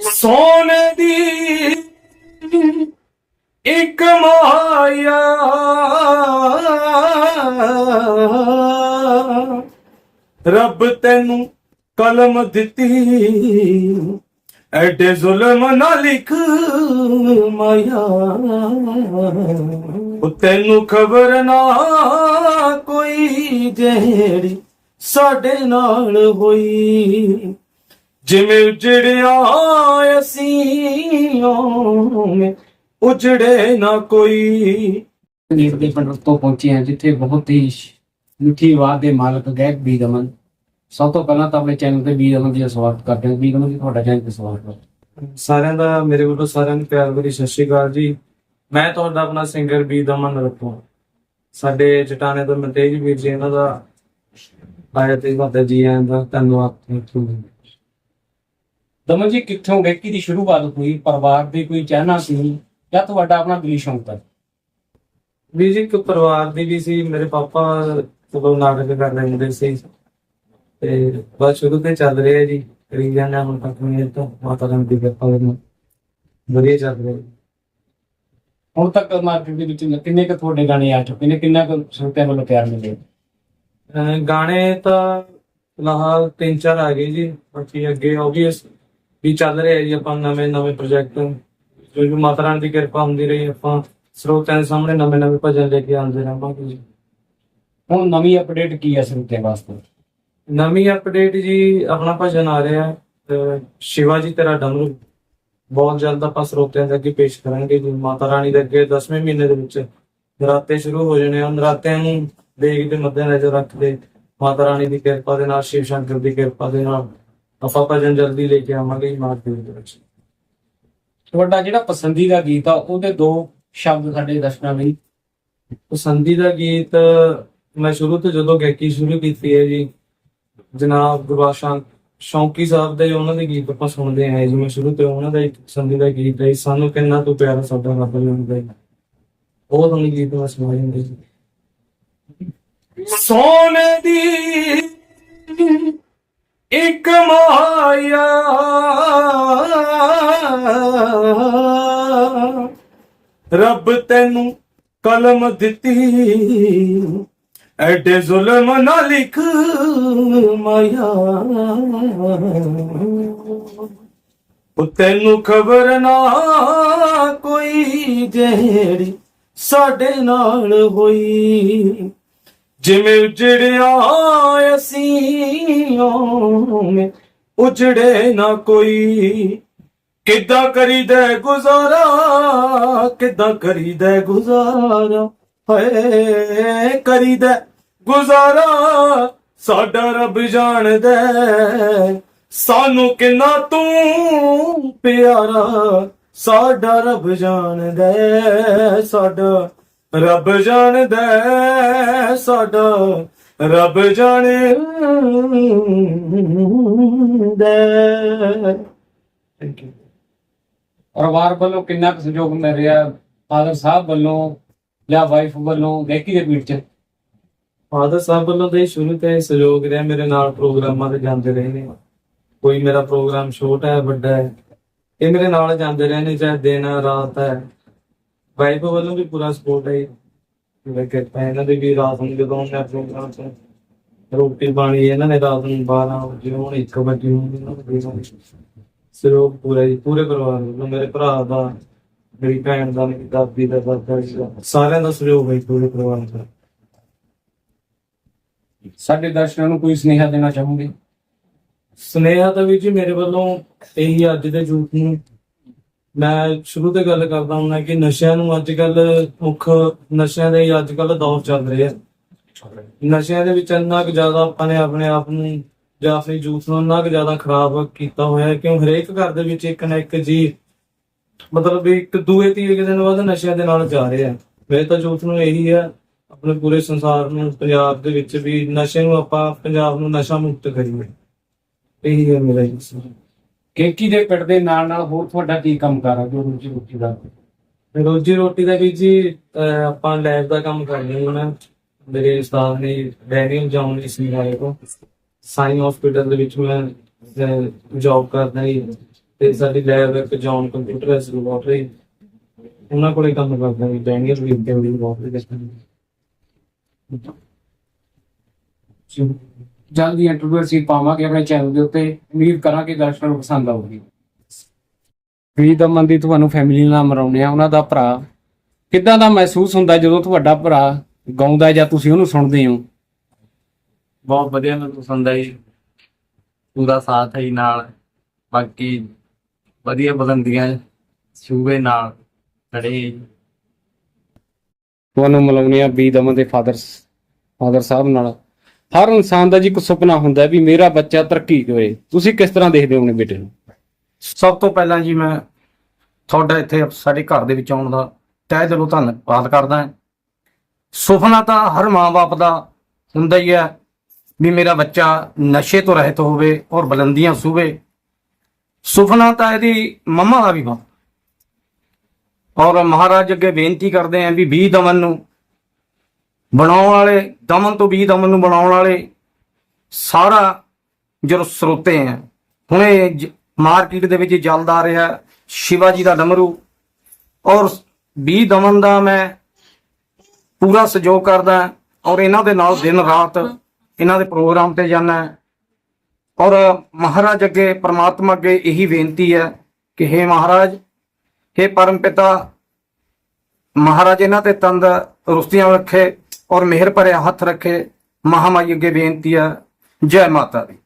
ਸੋਨੇ ਦੀ ਇੱਕ ਮਾਇਆ। ਰੱਬ ਤੈਨੂੰ ਕਲਮ ਦਿੱਤੀ। ਐਡੇ ਜ਼ੁਲਮ ਨਾ ਲਿਖ ਮਾਇਆ। ਉਹ ਤੈਨੂੰ ਖਬਰ ਨਾ ਕੋਈ ਜਿਹੜੀ ਸਾਡੇ ਨਾਲ ਹੋਈ। ਜਿਵੇਂ ਉਜੜਿਆ ਅਸੀਂ ਓਵੇਂ ਉਜੜੇ ਨਾ ਕੋਈ। ਨੀਰ ਦੇ ਪਿੰਡ ਤੋਂ ਪਹੁੰਚੇ ਹਾਂ ਜਿੱਥੇ ਬਹੁਤ ਹੀ ਮਿੱਠੀ ਆਵਾਜ਼ ਦੇ ਮਾਲਕ ਗਾਇਕ ਬੀ ਦਮਨ ਸਭ ਤੋਂ ਪਹਿਲਾਂ ਤਾਂ ਆਪਣੇ ਚੈਨਲ ਤੇ ਬੀ ਦਮਨ ਜੀ ਦਾ ਸਵਾਗਤ ਕਰਦੇ ਹਾਂ। ਬੀ ਦਮਨ ਜੀ ਤੁਹਾਡਾ ਚੈਨਲ ਤੇ ਸਵਾਗਤ ਹੈ। ਸਾਰਿਆਂ ਦਾ ਮੇਰੇ ਵੱਲੋਂ ਸਾਰਿਆਂ ਨੂੰ ਪਿਆਰ ਭਰੀ ਸਤਿ ਸ਼੍ਰੀ ਅਕਾਲ ਜੀ। ਮੈਂ ਤੁਹਾਡਾ ਆਪਣਾ ਸਿੰਗਰ ਬੀ ਦਮਨ ਰੱਖੋ ਸਾਡੇ ਚਟਾਨੇ ਤੋਂ ਮਤੇਜ ਵੀਰ ਜੀ ਇਹਨਾਂ ਦਾ ਆਇਆ ਤੇ ਤੁਹਾਡਾ ਜੀ ਆਇਆਂ ਦਾ ਧੰਨਵਾਦ। ਤੁਹਾਨੂੰ ਦਮਨ ਜੀ ਕਿੱਥੋਂ ਗਾਇਕੀ ਦੀ ਸ਼ੁਰੂਆਤ ਹੋਈ? ਪਰਿਵਾਰ ਦੇ ਕੋਈ ਚਾਹਨਾ ਸੀ? ਜਾਂ ਤੁਹਾਡਾ ਆਪਣਾ ਦਿਲੀ ਸ਼ੌਂਕ ਹੈ ਵੀ ਜੀ ਇੱਕ ਪਰਿਵਾਰ ਦੀ ਵੀ ਸੀ। ਮੇਰੇ ਪਾਪਾ ਜਦੋਂ ਨਾਟਕ ਕਰ ਰਹੇ ਹੁੰਦੇ ਸੀ। ਤੇ ਬਸ ਸ਼ੁਰੂ ਤੇ ਚੱਲ ਰਿਹਾ ਜੀ। ਕਰੀ ਜਾਂਦੇ ਹੁਣ ਤੱਕ ਮੇਰੇ ਤੋਂ ਮਾਤਾ ਰਾਣੀ ਦੀ ਕਿਰਪਾ ਨਾਲ। ਵਧੀਆ ਚੱਲ ਰਿਹਾ ਜੀ। ਹੁਣ ਤੱਕ ਮਾਰਕੀਟ ਦੇ ਵਿੱਚ ਕਿੰਨੇ ਕੁ ਤੁਹਾਡੇ ਗਾਣੇ ਆ ਚੁੱਕੇ ਨੇ? ਕਿੰਨਾ ਕੁ ਸਰੋਤਿਆਂ ਵੱਲੋਂ ਪਿਆਰ ਮਿਲਿਆ? ਅਹ ਗਾਣੇ ਤਾਂ ਫਿਲਹਾਲ ਤਿੰਨ ਚਾਰ ਆ ਗਏ ਜੀ। ਬਾਕੀ ਅੱਗੇ ਆਬਵੀਅਸ ਵੀ ਚੱਲ ਰਿਹਾ ਜੀ ਆਪਾਂ ਨਵੇਂ ਨਵੇਂ ਪ੍ਰੋਜੈਕਟ ਜੋ ਜੋ ਮਾਤਾ ਰਾਣੀ ਦੀ ਕਿਰਪਾ ਹੁੰਦੀ ਰਹੀ ਆਪਾਂ ਸਰੋਤਿਆਂ ਦੇ ਸਾਹਮਣੇ ਨਵੇਂ ਨਵੇਂ ਭਜਨ ਲੈ ਕੇ ਆਉਂਦੇ ਰਹਾਂਗੇ ਜੀ। ਹੁਣ ਨਵੀਂ ਅਪਡੇਟ ਕੀ ਹੈ ਸਰੋਤਿਆਂ ਵਾਸਤੇ? ਨਵੀਂ ਅਪਡੇਟ ਜੀ ਆਪਣਾ ਭਜਨ ਆ ਰਿਹਾ ਹੈ ਸ਼ਿਵਾ ਜੀ ਤੇਰਾ ਡਮਰੂ। ਬਹੁਤ ਜਲਦ ਆਪਾਂ ਸਰੋਤਿਆਂ ਦੇ ਅੱਗੇ ਪੇਸ਼ ਕਰਾਂਗੇ ਜੀ। ਮਾਤਾ ਰਾਣੀ ਦੇ ਅੱਗੇ 10ਵੇਂ ਮਹੀਨੇ ਦੇ ਵਿੱਚ ਨਰਾਤੇ ਸ਼ੁਰੂ ਹੋ ਜਾਣੇ ਆ। ਨਰਾਤਿਆਂ ਨੂੰ ਦੇਖ ਦੇ ਮੱਦੇ ਨਜ਼ਰ ਰੱਖਦੇ ਮਾਤਾ ਰਾਣੀ ਦੀ ਕਿਰਪਾ ਦੇ ਨਾਲ ਸ਼ਿਵ ਸ਼ੰਕਰ ਦੀ ਕਿਰਪਾ ਦੇ ਨਾਲ। ਆਪਾਂ ਭਜਨ ਜਲਦੀ ਲੈ ਕੇ ਆਵਾਂਗੇ ਜੀ ਦੇ ਵਿੱਚ। ਤੁਹਾਡਾ ਜਿਹੜਾ ਪਸੰਦੀਦਾ ਗੀਤ ਆ, ਉਹਦੇ ਦੋ ਸ਼ਬਦ ਸਾਡੇ ਦਰਸ਼ਕਾਂ ਲਈ ਪਸੰਦੀਦਾ ਗੀਤ, ਮੈਂ ਸ਼ੁਰੂ ਤੋਂ ਜਦੋਂ ਗਾਇਕੀ ਸ਼ੁਰੂ ਕੀਤੀ ਹੈ ਜੀ, ਜਨਾਬ ਗੁਰਬਾਸ਼ਾ ਸ਼ੌਂਕੀ ਸਾਹਿਬ ਦੇ ਉਹਨਾਂ ਦੇ ਗੀਤ ਆਪਾਂ ਸੁਣਦੇ ਆਏ ਜੀ। ਮੈਂ ਸ਼ੁਰੂ ਤੋਂ ਉਹਨਾਂ ਦਾ ਇੱਕ ਪਸੰਦੀਦਾ ਗੀਤ ਹੈ ਸਾਨੂੰ ਕਿੰਨਾ ਤੋਂ ਪਿਆਰਾ ਸਾਡਾ ਰੱਬ ਲੈਂਦਾ ਹੈ। ਉਹ ਤੁਹਾਨੂੰ ਗੀਤ ਮੈਂ ਸੁਣਾ ਜਾਂਦੇ ਜੀ। ਸੋਨੇ ਦੀ ਇੱਕ ਮਾਇਆ। ਰੱਬ ਤੈਨੂੰ ਕਲਮ ਦਿੱਤੀ। ਐਡੇ ਜ਼ੁਲਮ ਨਾ ਲਿਖ ਮਾਇਆ। ਉਹ ਤੈਨੂੰ ਖਬਰ ਨਾ ਕੋਈ ਜਿਹੜੀ ਸਾਡੇ ਨਾਲ ਹੋਈ। ਜਿਵੇਂ ਉਜੜਿਆ ਅਸੀਂ ਓਵੇਂ ਉਜੜੇ ਨਾ ਕੋਈ। ਕਿੱਦਾਂ ਕਰੀਦਾ ਗੁਜ਼ਾਰਾ? ਕਿੱਦਾਂ ਕਰੀਦਾ ਗੁਜ਼ਾਰਾ? ਹਏ, ਕਰੀਦਾ ਗੁਜ਼ਾਰਾ। ਸਾਡਾ ਰੱਬ ਜਾਣਦਾ। ਸਾਨੂੰ ਕਿੰਨਾ ਤੂੰ ਪਿਆਰਾ। ਸਾਡਾ ਰੱਬ ਜਾਣਦਾ। ਸਾਡਾ ਰੱਬ ਜਾਣਦਾ। ਸਾਡਾ ਰੱਬ ਜਾਣਦਾ ਥੈਂਕ ਯੂ ਪਰਿਵਾਰ ਵੱਲੋਂ ਕਿੰਨਾ ਕੁ ਸਹਿਯੋਗ ਮਿਲ ਰਿਹਾ? ਫਾਦਰ ਸਾਹਿਬ ਵੱਲੋਂ ਜਾਂ ਵਾਈਫ ਵੱਲੋਂ? ਗਾਇਕੀ ਦੇ ਵਿੱਚ ਫਾਦਰ ਸਾਹਿਬ ਵੱਲੋਂ ਤਾਂ ਇਹ ਸ਼ੁਰੂ ਤੋਂ ਹੀ ਸਹਿਯੋਗ ਰਿਹਾ। ਮੇਰੇ ਨਾਲ ਪ੍ਰੋਗਰਾਮਾਂ ਤੇ ਜਾਂਦੇ ਰਹੇ ਨੇ। ਕੋਈ ਮੇਰਾ ਪ੍ਰੋਗਰਾਮ ਛੋਟਾ ਹੈ ਵੱਡਾ ਹੈ ਇਹ ਮੇਰੇ ਨਾਲ ਜਾਂਦੇ ਰਹੇ ਨੇ ਚਾਹੇ ਦਿਨ ਰਾਤ ਹੈ। ਵਾਈਫ ਵੱਲੋਂ ਵੀ ਪੂਰਾ ਸਪੋਰਟ ਹੈ। ਮੈਂ ਕਹਿੰਦਾ ਇਹਨਾਂ ਦੇ ਵੀ ਰਾਤ ਨੂੰ ਜਦੋਂ ਮੈਂ ਪ੍ਰੋਗਰਾਮ ਤੇ ਰੋਟੀ ਪਾਣੀ ਇਹਨਾਂ ਨੇ ਰਾਤ ਨੂੰ 12 ਵਜੇ ਹੁਣ 1 ਵਜੇ ਹੁਣ ਇਹਨਾਂ ਨੂੰ ਦੇਣਾ ਸਹਿਯੋਗ ਪੂਰਾ ਜੀ ਪੂਰੇ ਪਰਿਵਾਰ ਵੱਲੋਂ ਮੇਰੇ ਭਰਾ ਦਾ ਮੇਰੀ ਭੈਣ ਦਾ ਮੇਰੀ ਦਾਦੀ ਦਾ ਦਾਦਾ ਜੀ ਦਾ ਸਾਰਿਆਂ ਦਾ ਸਹਿਯੋਗ ਹੈ ਪੂਰੇ ਪਰਿਵਾਰ ਦਾ। ਸਾਡੇ ਦਰਸ਼ਕਾਂ ਨੂੰ ਕੋਈ ਸੁਨੇਹਾ ਦੇਣਾ ਚਾਹੋਗੇ? ਸੁਨੇਹਾ ਤਾਂ ਵੀ ਜੀ ਮੇਰੇ ਵੱਲੋਂ ਇਹੀ ਅੱਜ ਦੇ ਯੂਥ ਨੂੰ ਮੈਂ ਸ਼ੁਰੂ ਤੇ ਗੱਲ ਕਰਦਾ ਹੁੰਦਾ ਕਿ ਨਸ਼ਿਆਂ ਨੂੰ ਅੱਜ ਕੱਲ ਮੁੱਖ ਨਸ਼ਿਆਂ ਦੇ ਅੱਜ ਕੱਲ ਦੌਰ ਚੱਲ ਰਿਹਾ ਨਸ਼ਿਆਂ ਦੇ ਵਿੱਚ ਇੰਨਾ ਕੁ ਜ਼ਿਆਦਾ ਆਪਾਂ ਨੇ ਆਪਣੇ ਆਪ ਨੂੰ ਜਾਂ ਆਪਣੀ ਯੂਥ ਨੂੰ ਇੰਨਾ ਕੁ ਜ਼ਿਆਦਾ ਖਰਾਬ ਕੀਤਾ ਹੋਇਆ ਹੈ ਕਿ ਹਰੇਕ ਘਰ ਦੇ ਵਿੱਚ ਇੱਕ ਨਾ ਇੱਕ ਜੀ ਮਤਲਬ ਵੀ ਇੱਕ ਦੂਏ ਤੀਏ ਦਿਨ ਬਾਅਦ ਨਸ਼ਿਆਂ ਦੇ ਨਾਲ ਜਾ ਰਹੇ ਆ। ਮੇਰੇ ਤਾਂ ਜੂਥ ਨੂੰ ਇਹੀ ਹੈ ਆਪਣੇ ਪੂਰੇ ਸੰਸਾਰ ਨੂੰ, ਪੰਜਾਬ ਦੇ ਵਿੱਚ ਵੀ ਨਸ਼ੇ ਨੂੰ ਆਪਾਂ, ਪੰਜਾਬ ਨੂੰ ਨਸ਼ਾ ਮੁਕਤ ਕਰੀਏ। ਇਹੀ ਹੈ ਮੇਰਾ ਜੀ। ਗਾਇਕੀ ਦੇ ਪਿੰਡ ਦੇ ਨਾਲ ਨਾਲ ਹੋਰ ਤੁਹਾਡਾ ਕੀ ਕੰਮ ਕਰ ਜੋ ਰੋਜੀ ਰੋਟੀ ਦਾ? ਰੋਜੀ ਰੋਟੀ ਦਾ ਵੀ ਜੀ ਆਪਾਂ ਲੈਬ ਦਾ ਕੰਮ ਕਰਦੇ ਹਾਂ ਮੈਂ। ਮੇਰੇ ਉਸਤਾਦ ਨੇ ਡੈਨੀਅਲ ਜੌਨ ਲਈ ਸਿਖਾਇਆ ਕੋ ਸਾਈਨ ਹਸਪੀਟਲ ਦੇ ਵਿੱਚ ਮੈਂ ਜੌਬ ਕਰਦਾ ਜੀ। ਤੇ ਸਾਡੀ ਲੈਬ ਇੱਕ ਜੌਨ ਕੰਪਿਊਟਰ ਐਸ ਲੈਬੋਰਟਰੀ ਉਹਨਾਂ ਕੋਲੇ ਕੰਮ ਕਰਦਾ ਜੀ, ਡੈਨੀਅਲ ਵੀ ਤੇ ਵੀ ਲੈਬੋਰਟਰੀ ਦੇ ਜਲਦੀ ਇੰਟਰਵਿਊ ਅਸੀਂ ਪਾਵਾਂਗੇ ਆਪਣੇ ਚੈਨਲ ਦੇ ਉੱਤੇ। ਉਮੀਦ ਕਰਾਂਗੇ ਦਰਸ਼ਕਾਂ ਨੂੰ ਪਸੰਦ ਆਊਗੀ। ਵੀ ਦਮਨ ਦੀ ਤੁਹਾਨੂੰ ਫੈਮਿਲੀ ਨਾਲ ਮਰਾਉਣੇ ਆ ਉਹਨਾਂ ਦਾ ਭਰਾ। ਕਿੱਦਾਂ ਦਾ ਮਹਿਸੂਸ ਹੁੰਦਾ ਜਦੋਂ ਤੁਹਾਡਾ ਭਰਾ ਗਾਉਂਦਾ ਜਾਂ ਤੁਸੀਂ ਉਹਨੂੰ ਸੁਣਦੇ ਹੋ? ਬਹੁਤ ਵਧੀਆ ਮੈਨੂੰ ਪਸੰਦ ਆਈ ਪੂਰਾ ਸਾਥ ਹੈ ਜੀ ਨਾਲ। ਬਾਕੀ ਵਧੀਆ ਬੁਲੰਦੀਆਂ ਸ਼ੂਬੇ ਨਾਲ ਖੜੇ ਜੀ। ਤੁਹਾਨੂੰ ਮਿਲਾਉਣੇ ਆ ਵੀ ਦਮਨ ਦੇ ਫਾਦਰ ਫਾਦਰ ਸਾਹਿਬ ਨਾਲ। ਹਰ ਇਨਸਾਨ ਦਾ ਜੀ ਇੱਕ ਸੁਪਨਾ ਹੁੰਦਾ ਵੀ ਮੇਰਾ ਬੱਚਾ ਤਰੱਕੀ ਕਰੇ। ਤੁਸੀਂ ਕਿਸ ਤਰ੍ਹਾਂ ਦੇਖਦੇ ਹੋ ਆਪਣੇ ਬੇਟੇ ਨੂੰ? ਸਭ ਤੋਂ ਪਹਿਲਾਂ ਜੀ ਮੈਂ ਤੁਹਾਡਾ ਇੱਥੇ ਸਾਡੇ ਘਰ ਦੇ ਵਿੱਚ ਆਉਣ ਦਾ ਤਹਿ ਦਿਲੋਂ ਧੰਨਵਾਦ ਕਰਦਾ ਹਾਂ। ਸੁਪਨਾ ਤਾਂ ਹਰ ਮਾਂ-ਬਾਪ ਦਾ ਹੁੰਦਾ ਹੀ ਹੈ ਵੀ ਮੇਰਾ ਬੱਚਾ ਨਸ਼ੇ ਤੋਂ ਰਹਿਤ ਹੋਵੇ ਔਰ ਬੁਲੰਦੀਆਂ ਸੂਵੇ। ਸੁਪਨਾ ਤਾਂ ਇਹਦੀ ਮੰਮਾ ਦਾ ਵੀ ਵਾ। ਔਰ ਮਹਾਰਾਜ ਅੱਗੇ ਬੇਨਤੀ ਕਰਦੇ ਆਂ ਵੀ 20 ਦਮਨ ਨੂੰ ਬਣਾਉਣ ਵਾਲੇ, ਦਮਨ ਤੋਂ 20 ਦਮਨ ਨੂੰ ਬਣਾਉਣ ਵਾਲੇ ਸਾਰਾ ਜਦੋਂ ਸਰੋਤੇ ਆ ਹੁਣੇ ਮਾਰਕੀਟ ਦੇ ਵਿੱਚ ਜਲਦ ਆ ਰਿਹਾ ਸ਼ਿਵਾਜੀ ਦਾ ਡਮਰੂ ਔਰ ਵੀ ਦਮਨ ਦਾ ਮੈਂ ਪੂਰਾ ਸਹਿਯੋਗ ਕਰਦਾ ਔਰ ਇਹਨਾਂ ਦੇ ਨਾਲ ਦਿਨ ਰਾਤ ਇਹਨਾਂ ਦੇ ਪ੍ਰੋਗਰਾਮ ਤੇ ਜਾਣਾ ਔਰ ਮਹਾਰਾਜ ਅੱਗੇ, ਪ੍ਰਮਾਤਮਾ ਅੱਗੇ ਇਹੀ ਬੇਨਤੀ ਹੈ ਕਿ हे ਮਹਾਰਾਜ हे ਪਰਮ ਪਿਤਾ, ਮਹਾਰਾਜ ਇਹਨਾਂ ਤੇ ਤੰਦ ਰੁਸਤੀਆਂ ਰੱਖੇ ਔਰ ਮਿਹਰ ਭਰਿਆ ਹੱਥ ਰੱਖੇ ਮਹਾਮਾਈ ਅੱਗੇ ਬੇਨਤੀ ਹੈ ਜੈ ਮਾਤਾ ਦੀ।